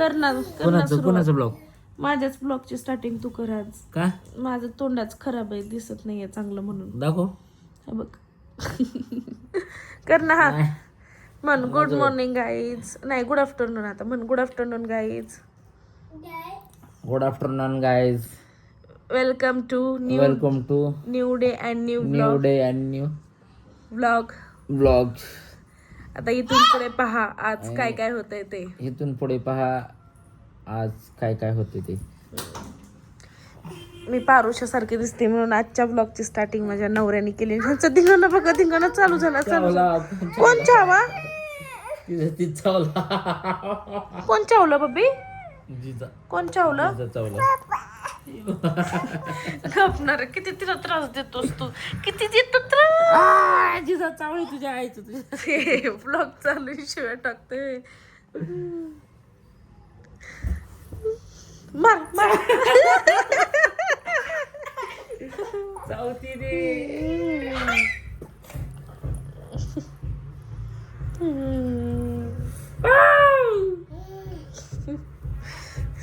कर ना कर ना कोणाचं सुरुवात. कोणाचं ब्लॉग माझ्याच ब्लॉगची स्टार्टिंग तू कर आज. का? माझं तोंडाच खराब आहे दिसत नाहीये चांगलं म्हणून. दाखव. हे बघ. कर ना हा. नाही. म्हण गुड मॉर्निंग गाईज नाही गुड आफ्टरनून आता. म्हण good afternoon guys good afternoon guys welcome to new welcome to new day and new new blog day and new blog blog आता इथून पुढे पहा आज काय काय होतंय ते. इथून पुढे पहा आज काय काय होते ते. मी पारुषा सारखी दिसते म्हणून आजच्या ब्लॉगची स्टार्टिंग माझ्या नवऱ्याने केली. ह्यांचं धिंगाणं बघा धिंगाणं चालू झाला चालू झाला. कोण चावा? ती चावला. कोण चावलं बबी? जिजा. कोण चावलं? जिजा चावला. गपणार किती तिला त्रास देतोस तू? किती देतो त्रास? जिजा चावली तुझ्या आईचं तुझ्या ब्लॉग चालू शिवाय टाकते. मार मार. चावती रे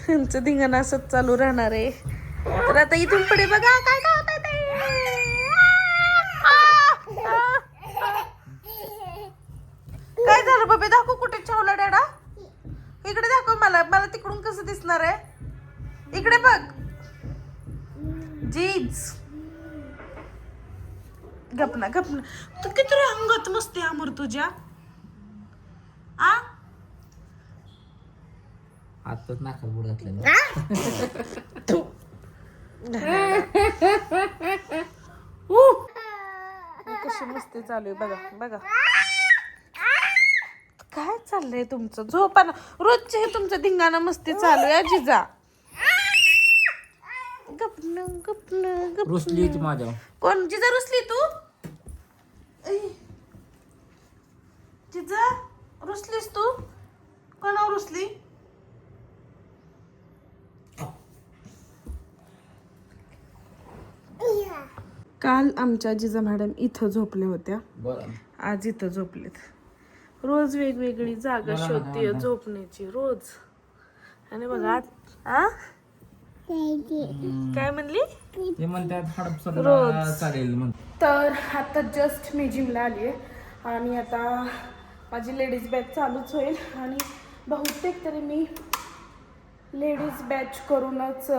यांचं धिंगण असंच चालू राहणार आहे. तर आता इथून पुढे बघा काय काय होत ते. काय झालं बाबा? दाखव कुठे छावला डॅडा. इकडे दाखव मला. मला तिकडून कसं दिसणार आहे? इकडे बघ. जीज गपना गपना तू किती रे मस्ती अमर तुझ्या. आ? आताच नाकात बुड घातलेलं कशी मस्ती चालू आहे बघा बघा. काय चाललंय तुमचं? झोपाना रोजचे हे तुमचं धिंगाणा मस्ती चालू आहे जिजा गपन गपन गप रुसली ती माझ्या कोण? जिजा रुसली तू. जिजा रुसलीस तू? कोणावर रुसली? काल आमच्या जिजा मॅडम इथं झोपल्या होत्या. आज इथं झोपलेत. रोज वेगवेगळी जागा शोधते झोपण्याची रोज. आणि बघा आज आ? काय म्हणली? म्हण तर आता जस्ट मी जिमला आली आहे. आणि आता माझी लेडीज बॅच चालूच होईल. आणि बहुतेक तरी मी लेडीज बॅच करूनच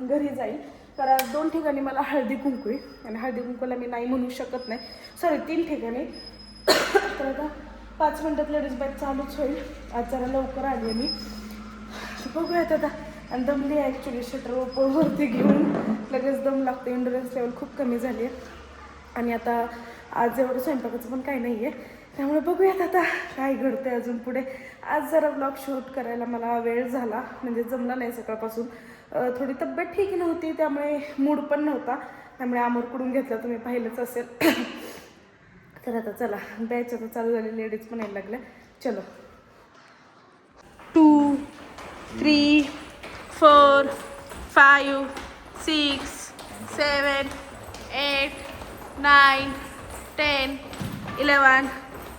घरी जाईल. कारण दोन ठिकाणी मला हळदी कुंकू आहे. आणि हळदी कुंकूला मी नाही म्हणू शकत नाही. सॉरी तीन ठिकाणी. तर आता पाच मिनटात लेडीज बाईक चालूच होईल. आज जरा लवकर आली आहे मी. बघूयात आता. आणि दमली आहे ॲक्च्युली शटर वरती घेऊन. लगेच दम लागतो इंडोरन्स लेवल खूप कमी झाली आहे. आणि आता आज एवढं स्वयंपाकाचं पण काही नाही आहे त्यामुळे बघूयात आता काय घडतंय अजून पुढे. आज जरा ब्लॉग शूट करायला मला वेळ झाला म्हणजे जमला नाही सकाळपासून. थोडी तब्येत ठीक नव्हती त्यामुळे मूड पण नव्हता. त्यामुळे आमरकडून घेतलं तुम्ही पाहिलंच असेल. तर आता चला बॅच आता चालू झाली लेडीज पण यायला लागल्या चलो. Two three four five six seven eight nine ten eleven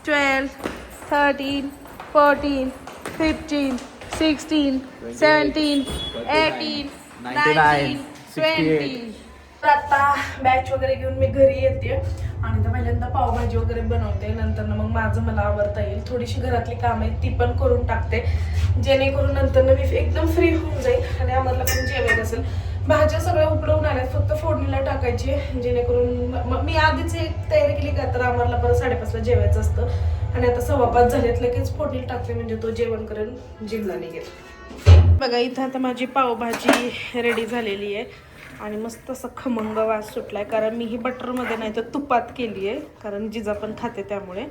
twelve thirteen fourteen fifteen sixteen seventeen eighteen nineteen twenty आता बॅच वगैरे घेऊन मी घरी येते. आणि आता पहिल्यांदा पावभाजी वगैरे बनवते. नंतर मग माझं मला आवडता येईल. थोडीशी घरातली कामं आहेत ती पण करून टाकते. जेणेकरून नंतर मी एकदम फ्री होऊन जाईल आणि आम्हाला पण जेवण असेल. भाज्या सगळ्या उकडवून आल्यात फक्त फोडणीला टाकायची जेणेकरून मी आधीच एक तयारी केली का तर आम्हाला परत साडेपाचला जेवायचं असतं. आणि आता सव्वा पाच झालेत लगेच फोडणी टाकते म्हणजे तो जेवण करेन जिमला निघेल. बघा इथं आता माझी पावभाजी रेडी झालेली आहे. आणि मस्त असं खमंग वास सुटलाय कारण मी ही बटरमध्ये नाही तर तुपात केली आहे कारण जिजा पण खाते त्यामुळे.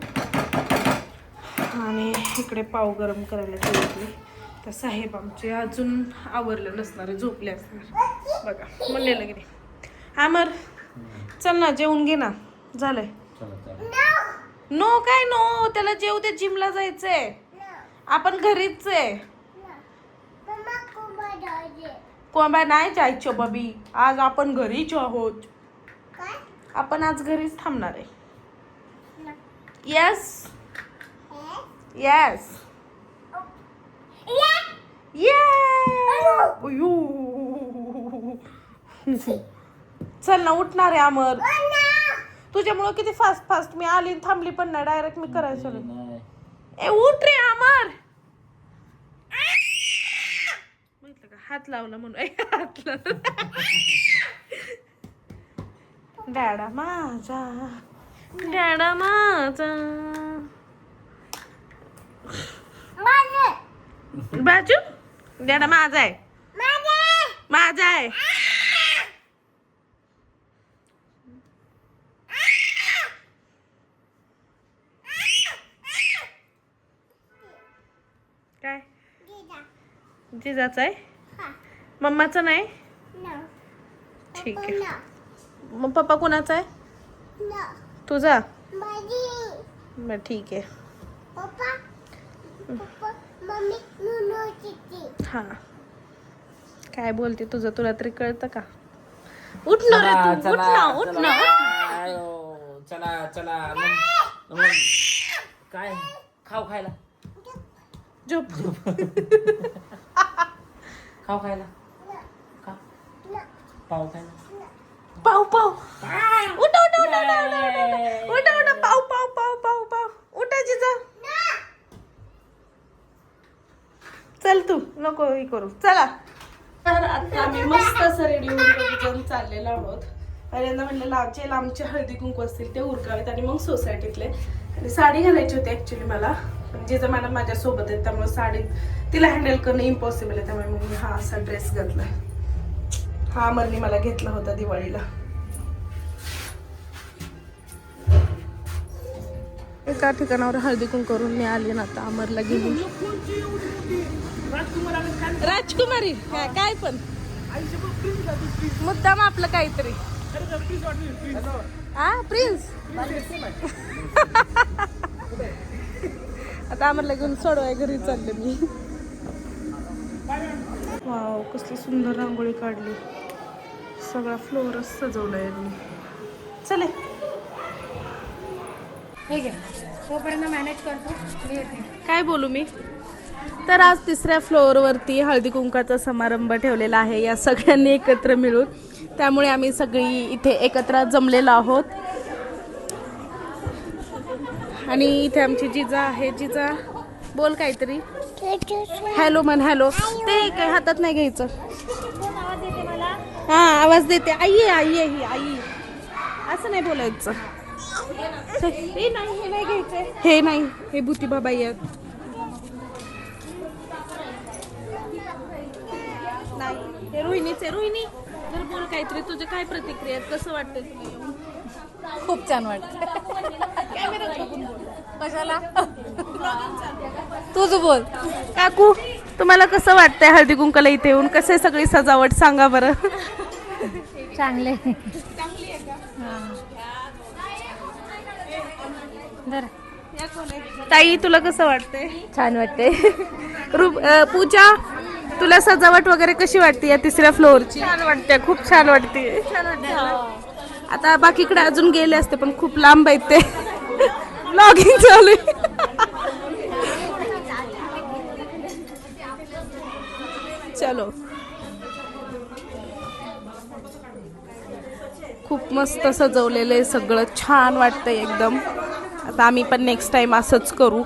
आणि इकडे पाव गरम करायला ठेवली. तर साहेब आमचे अजून आवरलं नसणार झोपले असणार. बघा म्हणलेलं की नाही आमर चल ना जेवून घे ना. झालंय. नो काय नो? त्याला जेव दे जिमला जायचंय. आपण घरीच आहे. कोंबा नाही जायचं बबी. आज आपण घरीच आहोत. आपण आज घरीच थांबणार आहे. येस येस ये. चल ना उठणार आहे अमर. तुझ्यामुळं किती फास्ट फास्ट मी आली आणि थांबली पण नाही. डायरेक्ट मी करायचं. ए उठ रे अमर! म्हटलं का हात लावला म्हणून. ए, हात लावला. डॅडा माझा. डॅडा माझा. बाजू? डॅडा माझा आहे. माझा आहे. काय? जिजाचा आहे? मम्माचा नाही? ठीक आहे. मग पप्पा कोणाचा आहे? तुझा? बर ठीक आहे. हा. काय बोलते तुझं? तुला तरी कळतं का? उठ ना रे चला, तू. उठ चला, ना उठ चला. ना. आयो, चला चला. मग- मग काय? खाऊ खायला. झोप. खाऊ खायला. खा. पाव खायला. पाव पाव. उठ उठ उठ उठ उठ उठ पाव पाव पाव पाव पाव. उठा जिजा. चल तू नको हे करू. चला. तर आता आम्ही मस्त असं रेडी होऊन चाललेलो आहोत. पहिल्यांदा म्हणलं लांबचे लांबचे हळदी कुंकू असतील ते उरकावेत आणि मग सोसायटीतले आणि साडी घालायची होती ऍक्च्युली मला. पण जिजा मॅडम माझ्यासोबत आहेत त्यामुळे साडी तिला हँडल करणं इम्पॉसिबल आहे. त्यामुळे मग मी हा असा ड्रेस घातला हा अमरने मला घेतला होता दिवाळीला. एका ठिकाणावर हळदी कुंकू करून मी आले ना आता अमरला गेली राजकुमारी काय काय पण. मुद्दाम आपलं काहीतरी. हा प्रिन्स आता अमरला घेऊन सोडवाय घरी चालले मी. वाव कसली सुंदर रांगोळी काढली. सगळा फ्लोअरच सजवला यांनी. चले. तोपर्यंत मॅनेज करतो. मी येते. काय बोलू मी? तर आज तिसऱ्या फ्लोअरवरती हळदी कुंकाचा समारंभ ठेवलेला आहे. या सगळ्यांनी एकत्र मिळून. त्यामुळे आम्ही सगळी इथे एकत्र जमलेलो आहोत. आणि इथे आमची जिजा आहे. जिजा बोल काहीतरी. हॅलो म्हण हॅलो ते काय हातात नाही घ्यायचं. हा आवाज देते. आई आई ही आई. असं नाही बोलायचं. हे नाही हे नाही घ्यायचंय हे नाही हे भूती बाबाई आहेत. नाही हे रोहिणीचे रोहिणी जर बोल काहीतरी तुझे काय प्रतिक्रिया आहेत कसं वाटतंय तुला? येऊन खूप छान वाटत कशाला? तुझं बोल. काकू तुम्हाला कसं वाटतंय हळदी कुंकाला इथे येऊन? कसं आहे सगळी सजावट? सांगा बरं. चांगले. ताई तुला कसं वाटतंय? छान वाटते रु- अं, पूजा तुला सजावट वगैरे कशी वाटते या तिसऱ्या फ्लोअरची छान वाटते खूप छान वाटते. आता बाकीकडे अजून गेले असते पण खूप लांब आहेत ते. ब्लॉगिंग चालू आहे. चलो. खूप मस्त सजवलेलं आहे सगळं. छान वाटतंय एकदम. आता आम्ही पण नेक्स्ट टाइम असंच करू.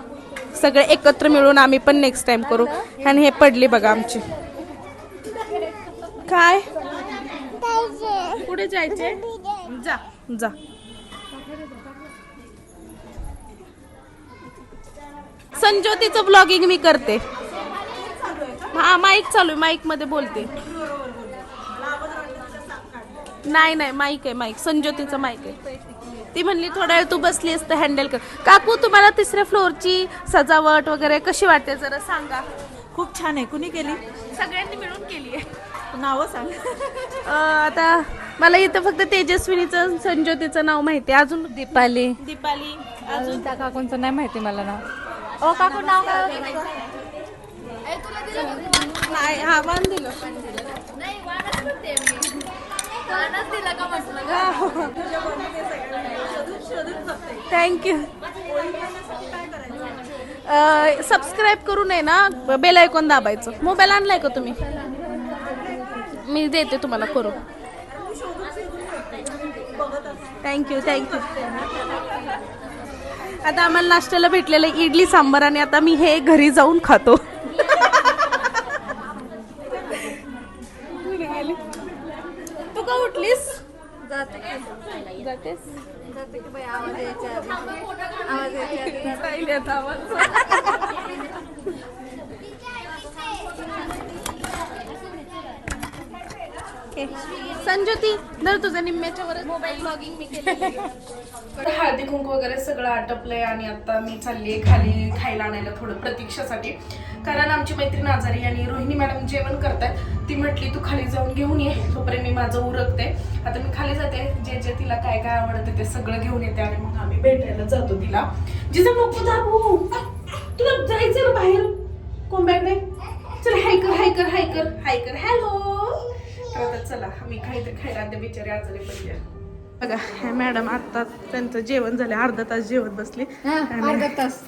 सगळे एकत्र मिळून आम्ही पण नेक्स्ट टाइम करू. आणि हे पडली बघा आमची. काय? पुढे जायचे? जा जा. संज्योतीचं ब्लॉगिंग मी करते. हा माईक चालू आहे. माईकमध्ये बोलते. नाही नाही माईक आहे माईक संज्योतीचं माईक आहे. ती म्हणली थोडा वेळ तू बसली असतं हँडल कर. काकू तुम्हाला तिसऱ्या फ्लोअरची सजावट वगैरे कशी वाटते? जरा सांगा. खूप छान आहे. कुणी केली? सगळ्यांनी मिळून केली आहे. नावं सांग. आता मला इथं फक्त तेजस्विनीचं संज्योतीचं नाव माहिती आहे. अजून दीपाली. दीपाली. अजून? त्या काकूंचं नाही माहिती मला नाव. ओ काकू नाव काय होतं? नाही हा वाण दिलं. थँक्यू सबस्क्राईब करू नये ना? बेल ऐकून दाबायचं. मोबाईल आणलाय का तुम्ही? मी देते तुम्हाला करू थँक्यू थँक्यू आता आम्हाला नाश्त्याला भेटलेलं इडली सांबार आणि आता मी हे घरी जाऊन खातो. तू का उठलीस? जातेस. राहिली आता आवाज. ओके. संज्योती धर तुझ्या निम्म्याच्या वरच मोबाईल लॉगिंग मी केलं हळदी कुंकू वगैरे सगळं आटपलंय आणि आता मी चालली खाली खायला आणायला थोडं प्रतीक्षासाठी. कारण आमची मैत्रीण आजारी आणि रोहिणी मॅडम जेवण करताय ती म्हटली तू खाली जाऊन घेऊन ये तोपर्यंत मी माझं उरकते. आता मी खाली जाते जे जे तिला काय काय आवडतं ते सगळं घेऊन येते आणि मग आम्ही भेटायला जातो तिला. जिजा नको जाऊ तुला जायचं ना बाहेर? कोंबॅक चल हायकर हायकर हायकर हायकर हॅलो तर आता चला आम्ही काहीतरी खायला ते बिचारे आजारी पडले बघा मॅडम आता त्यांचं जेवण झालं अर्धा तास जेवत बसली. अर्धा तास.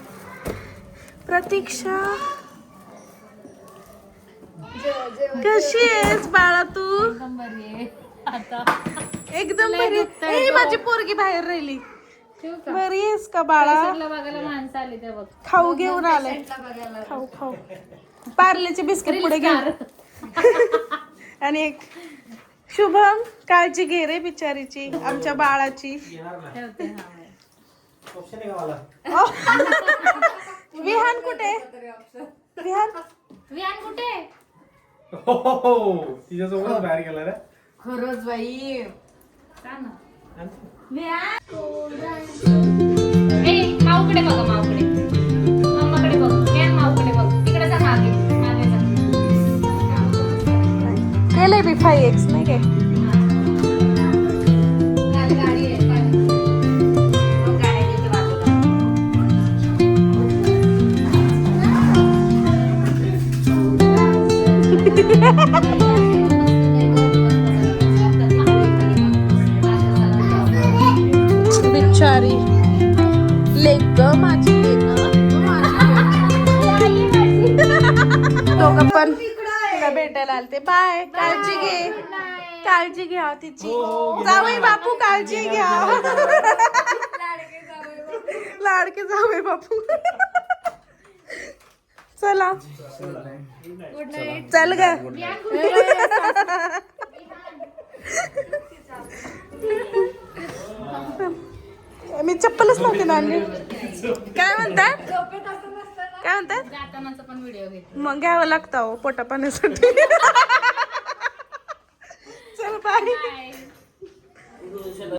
प्रतीक्षा. कशी आहेस बाळा तू? एकदम बरी ए, माझी पोरगी बाहेर राहिली. बरी आहेस का बाळा? बघायला माणसं आली ते बघ. खाऊ घेऊन आले. खाऊ खाऊ. पार्लेचे बिस्किट पुढे घे आणि एक शुभम काळजी घे रे बिचारीची आमच्या बाळाची. विहान कुठे? विहान? विहान कुठे? हो तिच्यासोबतच बाहेर गेला रे. खरंच बाई. ए बिचारी. लेक माझी. लेक दोघं पण. तिला भेटायला आलते. बाय. काळजी घे. काळजी घ्या तिची. जावई बापू काळजी घ्या. लाडके जावई बापू. चला. चल. ग. मी चप्पलच नव्हती ना आणली काय म्हणतात काय म्हणतात जातानाचा पण व्हिडिओ घेते मग घ्यावं लागतं हो पोटा पाण्यासाठी चल बाय